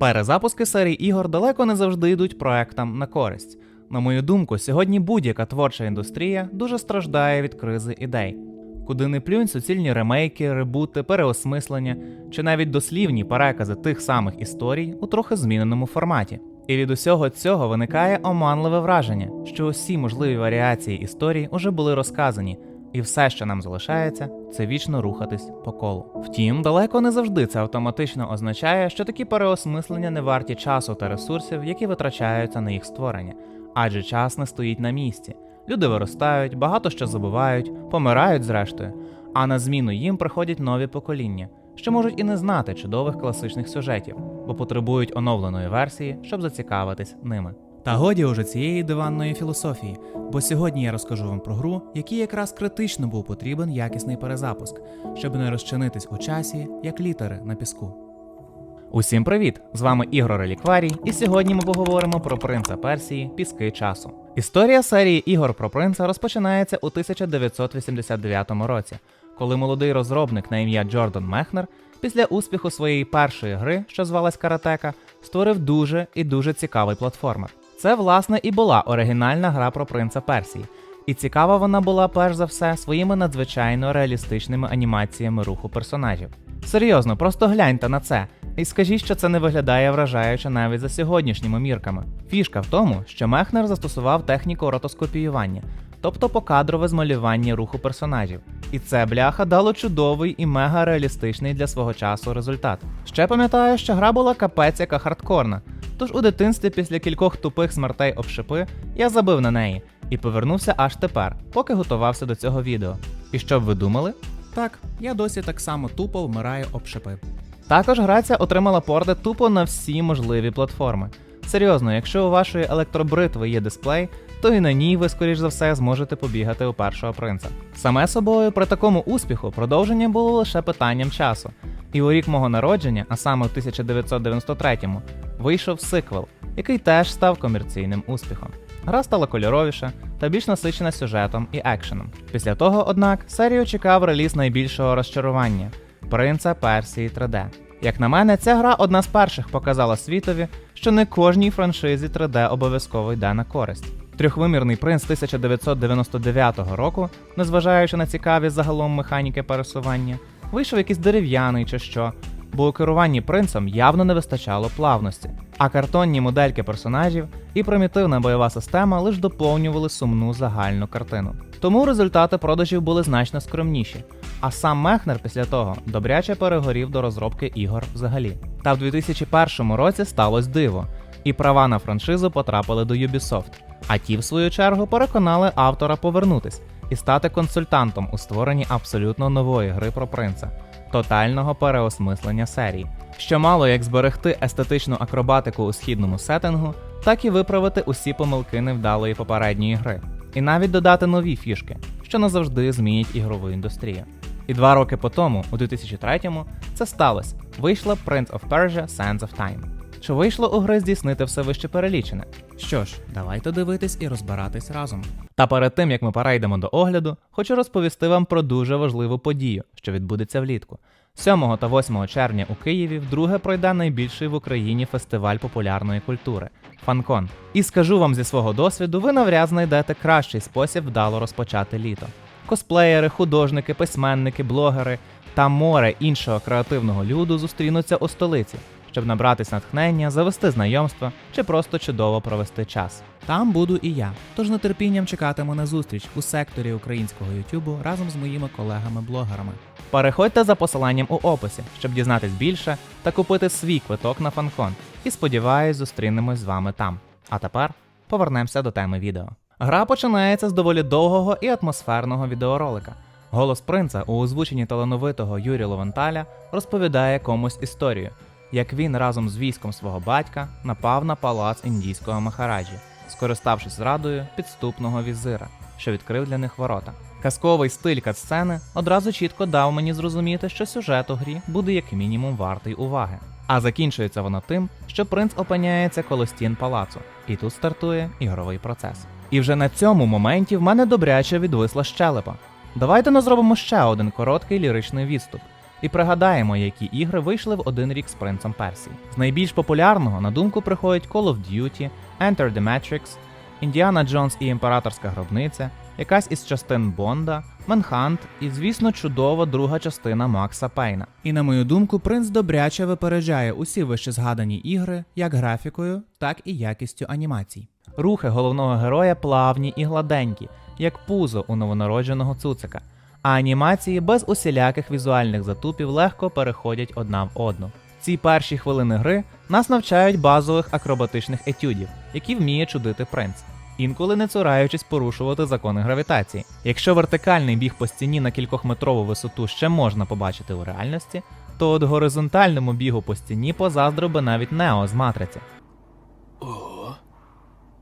Перезапуски серій ігор далеко не завжди йдуть проектам на користь. На мою думку, сьогодні будь-яка творча індустрія дуже страждає від кризи ідей. Куди не плюнь суцільні ремейки, ребути, переосмислення чи навіть дослівні перекази тих самих історій у трохи зміненому форматі. І від усього цього виникає оманливе враження, що усі можливі варіації історії уже були розказані, і все, що нам залишається, це вічно рухатись по колу. Втім, далеко не завжди це автоматично означає, що такі переосмислення не варті часу та ресурсів, які витрачаються на їх створення, адже час не стоїть на місці. Люди виростають, багато що забувають, помирають зрештою, а на зміну їм приходять нові покоління, що можуть і не знати чудових класичних сюжетів, бо потребують оновленої версії, щоб зацікавитись ними. Та годі уже цієї диванної філософії, бо сьогодні я розкажу вам про гру, якій якраз критично був потрібен якісний перезапуск, щоб не розчинитись у часі, як літери на піску. Усім привіт! З вами Ігор Релікварій, і сьогодні ми поговоримо про принца Персії Піски часу. Історія серії ігор про принца розпочинається у 1989 році, коли молодий розробник на ім'я Джордан Мехнер після успіху своєї першої гри, що звалась Каратека, створив дуже і дуже цікавий платформер. Це, власне, і була оригінальна гра про принца Персії. І цікава вона була перш за все своїми надзвичайно реалістичними анімаціями руху персонажів. Серйозно, просто гляньте на це. І скажіть, що це не виглядає вражаюче навіть за сьогоднішніми мірками. Фішка в тому, що Мехнер застосував техніку ротоскопіювання, тобто покадрове змалювання руху персонажів. І це бляха дало чудовий і мега реалістичний для свого часу результат. Ще пам'ятаю, що гра була капець яка хардкорна. Тож у дитинстві після кількох тупих смертей об шипи я забив на неї і повернувся аж тепер, поки готувався до цього відео. І що б ви думали? Так, я досі так само тупо вмираю об шипи. Також гра ця отримала порти тупо на всі можливі платформи. Серйозно, якщо у вашої електробритви є дисплей, то і на ній ви, скоріш за все, зможете побігати у першого принца. Саме собою, при такому успіху, продовження було лише питанням часу. І у рік мого народження, а саме у 1993-му, вийшов сиквел, який теж став комерційним успіхом. Гра стала кольоровіша та більш насичена сюжетом і екшеном. Після того, однак, серію чекав реліз найбільшого розчарування Принца Персії 3D. Як на мене, ця гра одна з перших показала світові, що не кожній франшизі 3D обов'язково йде на користь. Трьохвимірний принц 1999 року, незважаючи на цікаві загалом механіки пересування, вийшов якийсь дерев'яний чи що, бо у керуванні принцем явно не вистачало плавності, а картонні модельки персонажів і примітивна бойова система лише доповнювали сумну загальну картину. Тому результати продажів були значно скромніші. А сам Мехнер після того добряче перегорів до розробки ігор взагалі. Та в 2001 році сталося диво, і права на франшизу потрапили до Ubisoft. А ті, в свою чергу, переконали автора повернутись і стати консультантом у створенні абсолютно нової гри про принца, тотального переосмислення серії, що мало як зберегти естетичну акробатику у східному сеттингу, так і виправити усі помилки невдалої попередньої гри, і навіть додати нові фішки, що назавжди змінять ігрову індустрію. І два роки по тому, у 2003-му, це сталося. Вийшла Prince of Persia Sands of Time. Що вийшло у гри здійснити все вище перелічене. Що ж, давайте дивитись і розбиратись разом. Та перед тим як ми перейдемо до огляду, хочу розповісти вам про дуже важливу подію, що відбудеться влітку. 7 та 8 червня у Києві вдруге пройде найбільший в Україні фестиваль популярної культури Фанкон. І скажу вам зі свого досвіду, ви навряд знайдете кращий спосіб вдало розпочати літо. Косплеєри, художники, письменники, блогери та море іншого креативного люду зустрінуться у столиці, щоб набратись натхнення, завести знайомства чи просто чудово провести час. Там буду і я, тож нетерпінням чекатиму на зустріч у секторі українського Ютубу разом з моїми колегами-блогерами. Переходьте за посиланням у описі, щоб дізнатись більше та купити свій квиток на фанкон. І сподіваюсь, зустрінемось з вами там. А тепер повернемося до теми відео. Гра починається з доволі довгого і атмосферного відеоролика. Голос принца у озвученні талановитого Юрія Ловенталя розповідає комусь історію, як він разом з військом свого батька напав на палац індійського Махараджі, скориставшись зрадою підступного візира, що відкрив для них ворота. Казковий стиль катсцени одразу чітко дав мені зрозуміти, що сюжет у грі буде як мінімум вартий уваги. А закінчується воно тим, що принц опиняється коло стін палацу, і тут стартує ігровий процес. І вже на цьому моменті в мене добряче відвисла щелепа. Давайте не зробимо ще один короткий ліричний відступ. І пригадаємо, які ігри вийшли в один рік з принцем Персії. З найбільш популярного на думку приходять Call of Duty, Enter the Matrix, Індіана Джонс і Імператорська гробниця, якась із частин Бонда, Манхант і, звісно, чудова друга частина Макса Пейна. І на мою думку, принц добряче випереджає усі вище згадані ігри як графікою, так і якістю анімацій. Рухи головного героя плавні і гладенькі, як пузо у новонародженого цуцика, а анімації без усіляких візуальних затупів легко переходять одна в одну. Ці перші хвилини гри нас навчають базових акробатичних етюдів, які вміє чудити принц, інколи не цураючись порушувати закони гравітації. Якщо вертикальний біг по стіні на кількохметрову висоту ще можна побачити у реальності, то от горизонтальному бігу по стіні позаздрив би навіть Нео з матриці.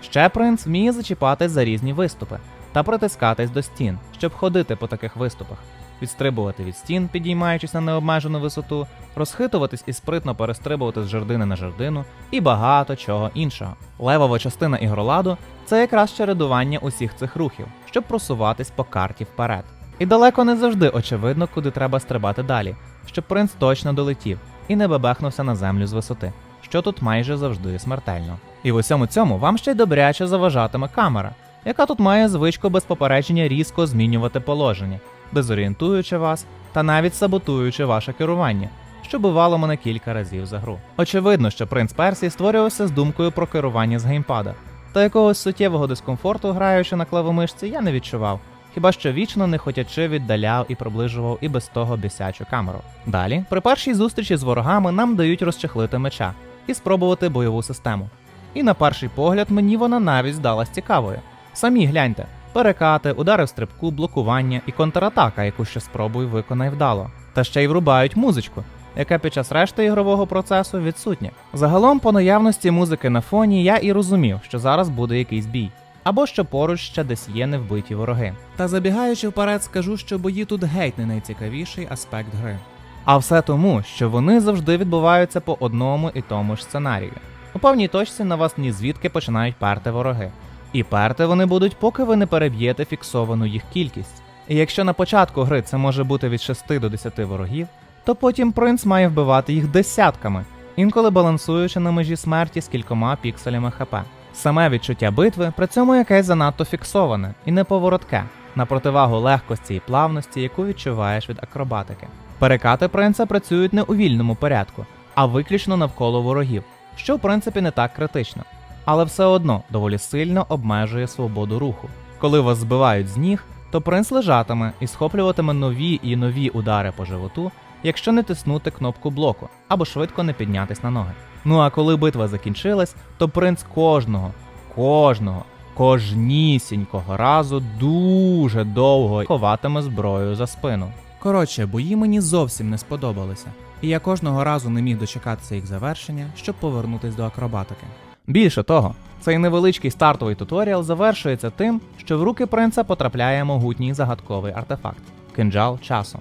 Ще принц вміє зачіпатись за різні виступи та притискатись до стін, щоб ходити по таких виступах, відстрибувати від стін, підіймаючись на необмежену висоту, розхитуватись і спритно перестрибувати з жердини на жердину і багато чого іншого. Левова частина ігроладу це якраз чередування усіх цих рухів, щоб просуватись по карті вперед. І далеко не завжди очевидно, куди треба стрибати далі, щоб принц точно долетів і не бебехнувся на землю з висоти, що тут майже завжди смертельно. І в усьому цьому вам ще й добряче заважатиме камера, яка тут має звичку без попередження різко змінювати положення, дезорієнтуючи вас та навіть саботуючи ваше керування, що бувало мене кілька разів за гру. Очевидно, що принц Персії створювався з думкою про керування з геймпада, та якогось суттєвого дискомфорту, граючи на клавомишці, я не відчував. Хіба що вічно не хотячи віддаляв і приближував і без того бісячу камеру. Далі, при першій зустрічі з ворогами нам дають розчехлити меча і спробувати бойову систему. І на перший погляд мені вона навіть здалась цікавою. Самі гляньте: перекати, удари в стрибку, блокування і контратака, яку ще спробуй виконай вдало. Та ще й врубають музичку, яка під час решти ігрового процесу відсутня. Загалом, по наявності музики на фоні, я і розумів, що зараз буде якийсь бій. Або що поруч ще десь є невбиті вороги. Та забігаючи вперед, скажу, що бої тут геть не найцікавіший аспект гри. А все тому, що вони завжди відбуваються по одному і тому ж сценарію. У певній точці на вас ні звідки починають перти вороги. І перти вони будуть, поки ви не переб'єте фіксовану їх кількість. І якщо на початку гри це може бути від 6 до 10 ворогів, то потім принц має вбивати їх десятками, інколи балансуючи на межі смерті з кількома пікселями ХП. Саме відчуття битви при цьому якесь занадто фіксоване і неповоротке, на противагу легкості і плавності, яку відчуваєш від акробатики. Перекати принца працюють не у вільному порядку, а виключно навколо ворогів, що в принципі не так критично, але все одно доволі сильно обмежує свободу руху. Коли вас збивають з ніг, то принц лежатиме і схоплюватиме нові і нові удари по животу, якщо не тиснути кнопку блоку або швидко не піднятись на ноги. Ну а коли битва закінчилась, то принц кожного, кожного, кожнісінького разу дуже довго ховатиме зброю за спину. Коротше, бої мені зовсім не сподобалися, і я кожного разу не міг дочекатися їх завершення, щоб повернутись до акробатики. Більше того, цей невеличкий стартовий туторіал завершується тим, що в руки принца потрапляє могутній загадковий артефакт кинджал часу.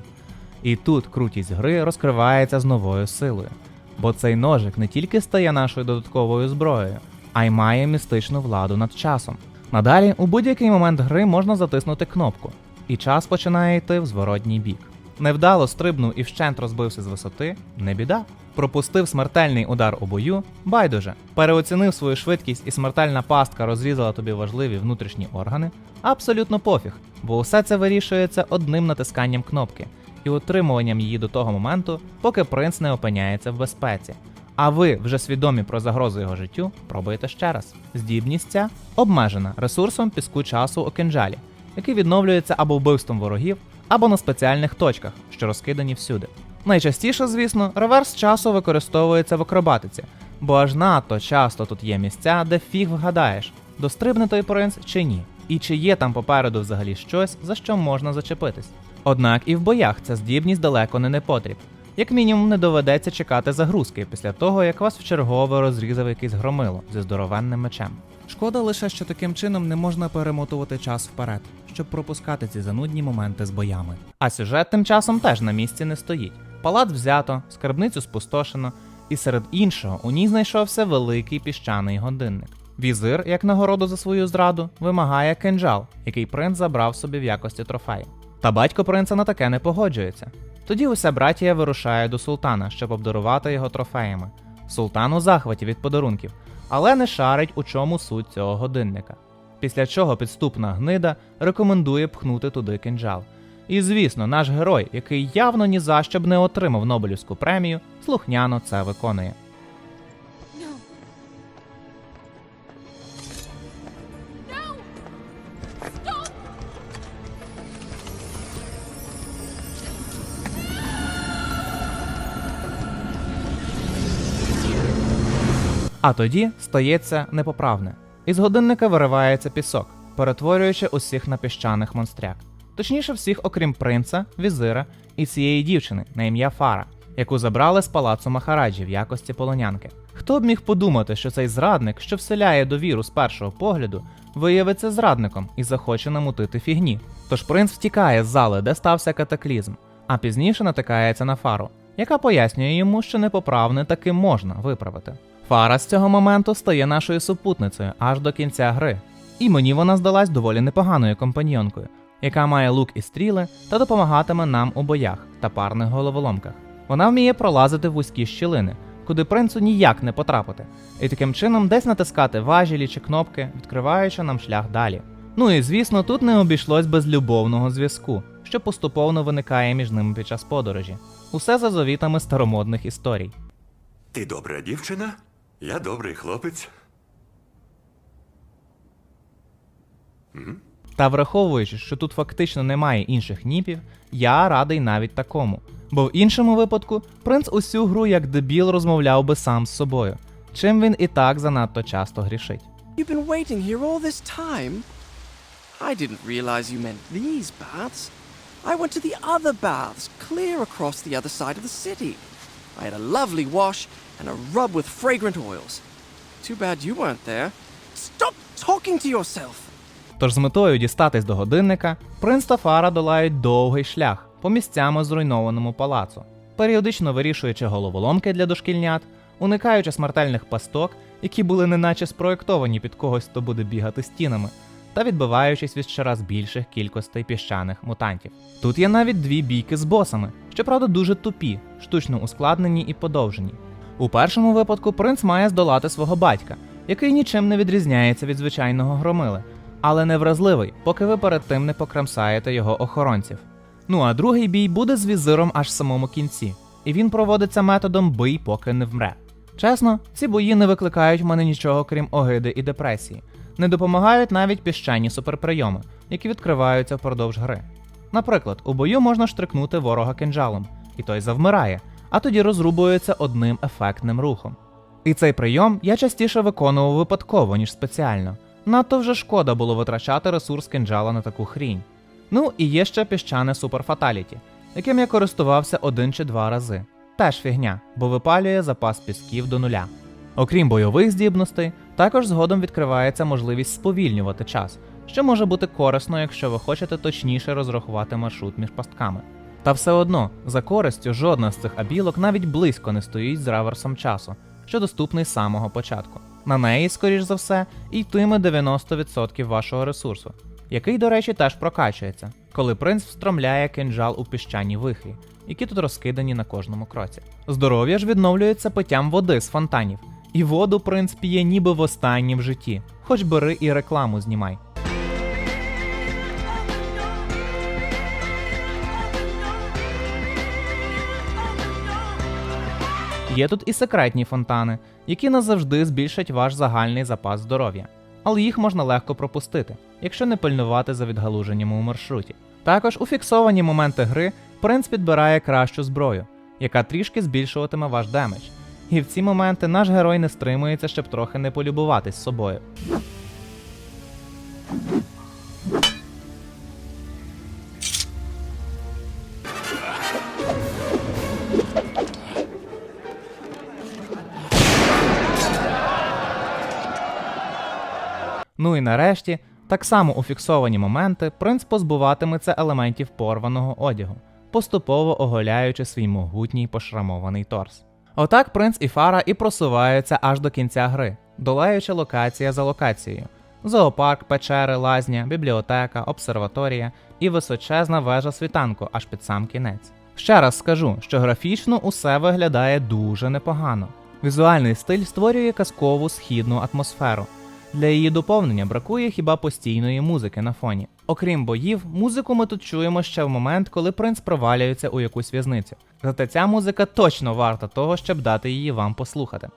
І тут крутість гри розкривається з новою силою, бо цей ножик не тільки стає нашою додатковою зброєю, а й має містичну владу над часом. Надалі у будь-який момент гри можна затиснути кнопку, і час починає йти в зворотній бік. Невдало стрибнув і вщент розбився з висоти не біда. Пропустив смертельний удар у бою байдуже. Переоцінив свою швидкість і смертельна пастка розрізала тобі важливі внутрішні органи. Абсолютно пофіг, бо усе це вирішується одним натисканням кнопки і утримуванням її до того моменту, поки принц не опиняється в безпеці. А ви, вже свідомі про загрозу його життю, пробуєте ще раз. Здібність ця обмежена ресурсом піску часу у кинджалі, який відновлюється або вбивством ворогів, або на спеціальних точках, що розкидані всюди. Найчастіше, звісно, реверс часу використовується в акробатиці, бо аж надто часто тут є місця, де фіг вгадаєш, дострибне той принц чи ні, і чи є там попереду взагалі щось, за що можна зачепитись. Однак і в боях ця здібність далеко не непотріб. Як мінімум, не доведеться чекати загрузки після того, як вас вчергове розрізав якийсь громило зі здоровенним мечем. Шкода лише, що таким чином не можна перемотувати час вперед, щоб пропускати ці занудні моменти з боями. А сюжет тим часом теж на місці не стоїть. Палац взято, скарбницю спустошено, і серед іншого у ній знайшовся великий піщаний годинник. Візир, як нагороду за свою зраду, вимагає кинджал, який принц забрав собі в якості трофею. Та батько принца на таке не погоджується. Тоді уся братія вирушає до султана, щоб обдарувати його трофеями. Султан у захваті від подарунків, але не шарить, у чому суть цього годинника. Після чого підступна гнида рекомендує пхнути туди кинджал. І звісно, наш герой, який явно ні за що б не отримав Нобелівську премію, слухняно це виконує. А тоді стається непоправне. Із годинника виривається пісок, перетворюючи усіх на піщаних монстряк. Точніше, всіх, окрім принца, візира і цієї дівчини на ім'я Фара, яку забрали з палацу Махараджі в якості полонянки. Хто б міг подумати, що цей зрадник, що вселяє довіру з першого погляду, виявиться зрадником і захоче намутити фігні. Тож принц втікає з зали, де стався катаклізм, а пізніше натикається на фару, яка пояснює йому, що непоправне таки можна виправити. Фара з цього моменту стає нашою супутницею аж до кінця гри. І мені вона здалась доволі непоганою компаньйонкою, яка має лук і стріли та допомагатиме нам у боях та парних головоломках. Вона вміє пролазити вузькі щілини, куди принцу ніяк не потрапити, і таким чином десь натискати важілі чи кнопки, відкриваючи нам шлях далі. Ну і звісно, тут не обійшлось без любовного зв'язку, що поступово виникає між ними під час подорожі. Усе за завітами старомодних історій. Ти добра дівчина? Я добрий хлопець. Та враховуючи, що тут фактично немає інших ніпів, я радий навіть такому. Бо в іншому випадку принц усю гру як дебіл розмовляв би сам з собою, чим він і так занадто часто грішить. You've been waiting here all this time? I didn't realize you meant these baths. I went to the other baths, clear across the other side of the city. I had a lovely wash and a rub with fragrant oils. Too bad you weren't there. Stop talking to yourself! Тож з метою дістатись до годинника, принц та Фара долають довгий шлях по місцями зруйнованому палацу, періодично вирішуючи головоломки для дошкільнят, уникаючи смертельних пасток, які були неначе спроєктовані під когось, хто буде бігати стінами, та відбиваючись від щораз більших кількостей піщаних мутантів. Тут є навіть дві бійки з босами, щоправда дуже тупі, штучно ускладнені і подовжені. У першому випадку принц має здолати свого батька, який нічим не відрізняється від звичайного громили, але невразливий, поки ви перед тим не покрамсаєте його охоронців. Ну а другий бій буде з візиром аж в самому кінці, і він проводиться методом бий, поки не вмре. Чесно, ці бої не викликають в мене нічого крім огиди і депресії, не допомагають навіть піщані суперприйоми, які відкриваються впродовж гри. Наприклад, у бою можна штрикнути ворога кинджалом, і той завмирає, а тоді розрубується одним ефектним рухом. І цей прийом я частіше виконував випадково, ніж спеціально. Надто вже шкода було витрачати ресурс кинджала на таку хрінь. Ну і є ще піщане суперфаталіті, яким я користувався один чи два рази. Теж фігня, бо випалює запас пісків до нуля. Окрім бойових здібностей, також згодом відкривається можливість сповільнювати час, що може бути корисно, якщо ви хочете точніше розрахувати маршрут між пастками. Та все одно, за користю жодна з цих абілок навіть близько не стоїть з раверсом часу, що доступний з самого початку. На неї, скоріш за все, йтиме 90% вашого ресурсу, який, до речі, теж прокачується, коли принц встромляє кинджал у піщані вихрі, які тут розкидані на кожному кроці. Здоров'я ж відновлюється питтям води з фонтанів, і воду принц п'є ніби востаннє в житті, хоч бери і рекламу знімай. Є тут і секретні фонтани, які назавжди збільшать ваш загальний запас здоров'я, але їх можна легко пропустити, якщо не пильнувати за відгалуженнями у маршруті. Також у фіксовані моменти гри принц підбирає кращу зброю, яка трішки збільшуватиме ваш демедж. І в ці моменти наш герой не стримується, щоб трохи не полюбуватись собою. Ну і нарешті, так само у фіксовані моменти, принц позбуватиметься елементів порваного одягу, поступово оголяючи свій могутній пошрамований торс. Отак принц і Фара і просуваються аж до кінця гри, долаючи локація за локацією. Зоопарк, печери, лазня, бібліотека, обсерваторія і височезна вежа світанку аж під сам кінець. Ще раз скажу, що графічно усе виглядає дуже непогано. Візуальний стиль створює казкову східну атмосферу. Для її доповнення бракує хіба постійної музики на фоні. Окрім боїв, музику ми тут чуємо ще в момент, коли принц провалюється у якусь в'язницю. Зате ця музика точно варта того, щоб дати її вам послухати.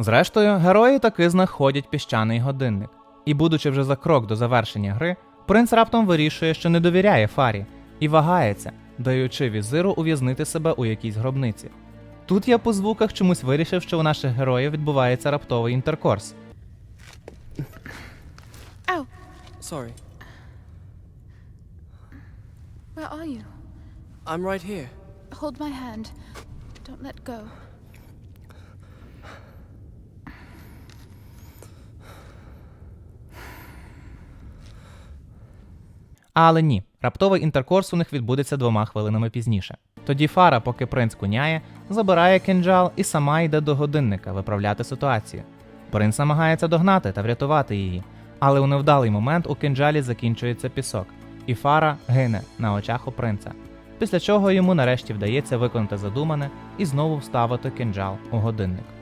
Зрештою, герої таки знаходять піщаний годинник. І, будучи вже за крок до завершення гри, принц раптом вирішує, що не довіряє Фарі, і вагається, даючи візиру ув'язнити себе у якійсь гробниці. Тут я по звуках чомусь вирішив, що у наших героїв відбувається раптовий інтеркорс. Ow! Sorry. Where are you? I'm right here. Hold my hand. Don't let go. Але ні, раптовий інтеркорс у них відбудеться двома хвилинами пізніше. Тоді Фара, поки принц куняє, забирає кинджал і сама йде до годинника виправляти ситуацію. Принц намагається догнати та врятувати її, але у невдалий момент у кинджалі закінчується пісок, і Фара гине на очах у принца. Після чого йому нарешті вдається виконати задумане і знову вставити кинджал у годинник.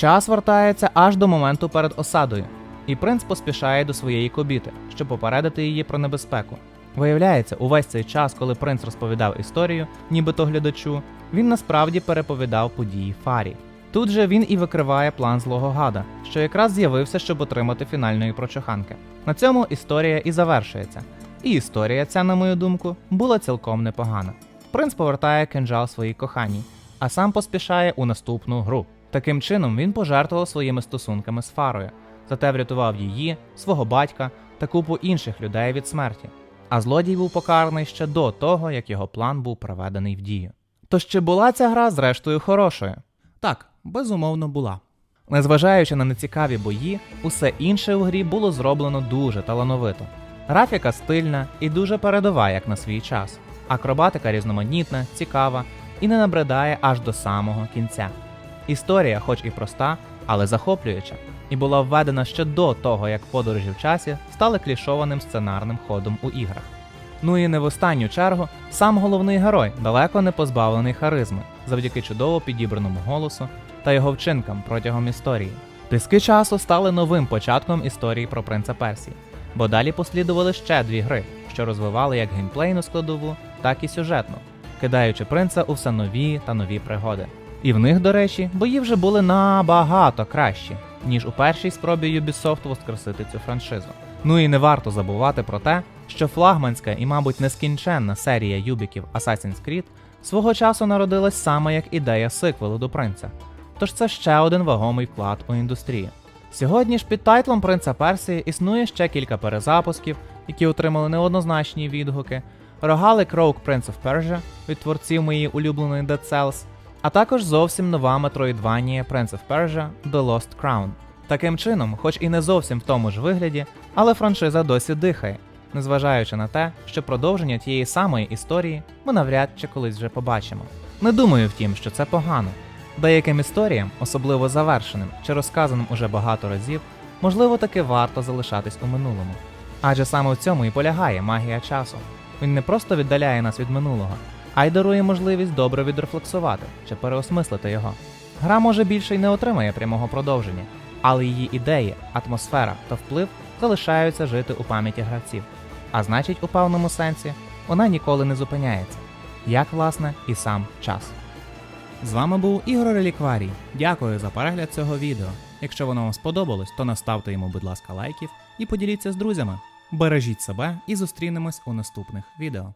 Час вертається аж до моменту перед осадою, і принц поспішає до своєї кобіти, щоб попередити її про небезпеку. Виявляється, увесь цей час, коли принц розповідав історію, нібито глядачу, він насправді переповідав події Фарі. Тут же він і викриває план злого гада, що якраз з'явився, щоб отримати фінальної прочуханки. На цьому історія і завершується. І історія ця, на мою думку, була цілком непогана. Принц повертає кинджал своїй коханій, а сам поспішає у наступну гру. Таким чином він пожертвував своїми стосунками з Фарою, зате врятував її, свого батька та купу інших людей від смерті. А злодій був покараний ще до того, як його план був проведений в дію. Тож чи була ця гра зрештою хорошою? Так, безумовно була. Незважаючи на нецікаві бої, усе інше у грі було зроблено дуже талановито. Графіка стильна і дуже передова, як на свій час. Акробатика різноманітна, цікава і не набридає аж до самого кінця. Історія, хоч і проста, але захоплююча, і була введена ще до того, як подорожі в часі стали клішованим сценарним ходом у іграх. Ну і не в останню чергу, сам головний герой далеко не позбавлений харизми, завдяки чудово підібраному голосу та його вчинкам протягом історії. Тиски часу стали новим початком історії про принца Персії, бо далі послідували ще дві гри, що розвивали як геймплейну складову, так і сюжетну, кидаючи принца у все нові та нові пригоди. І в них, до речі, бої вже були набагато кращі, ніж у першій спробі Ubisoft воскресити цю франшизу. Ну і не варто забувати про те, що флагманська і, мабуть, нескінченна серія юбіків Assassin's Creed свого часу народилась саме як ідея сиквелу до принца. Тож це ще один вагомий вклад у індустрію. Сьогодні ж під тайтлом Принца Персії існує ще кілька перезапусків, які отримали неоднозначні відгуки. Рогалик Rogue Prince of Persia від творців моєї улюбленої Dead Cells, а також зовсім нова Metroidvania Prince of Persia The Lost Crown. Таким чином, хоч і не зовсім в тому ж вигляді, але франшиза досі дихає, незважаючи на те, що продовження тієї самої історії ми навряд чи колись вже побачимо. Не думаю, втім, що це погано. Деяким історіям, особливо завершеним чи розказаним уже багато разів, можливо, таки варто залишатись у минулому. Адже саме в цьому і полягає магія часу. Він не просто віддаляє нас від минулого, й дарує можливість добре відрефлексувати чи переосмислити його. Гра може більше й не отримає прямого продовження, але її ідеї, атмосфера та вплив залишаються жити у пам'яті гравців. А значить, у певному сенсі, вона ніколи не зупиняється, як власне і сам час. З вами був Ігор Релікварій. Дякую за перегляд цього відео. Якщо воно вам сподобалось, то наставте йому, будь ласка, лайків і поділіться з друзями. Бережіть себе і зустрінемось у наступних відео.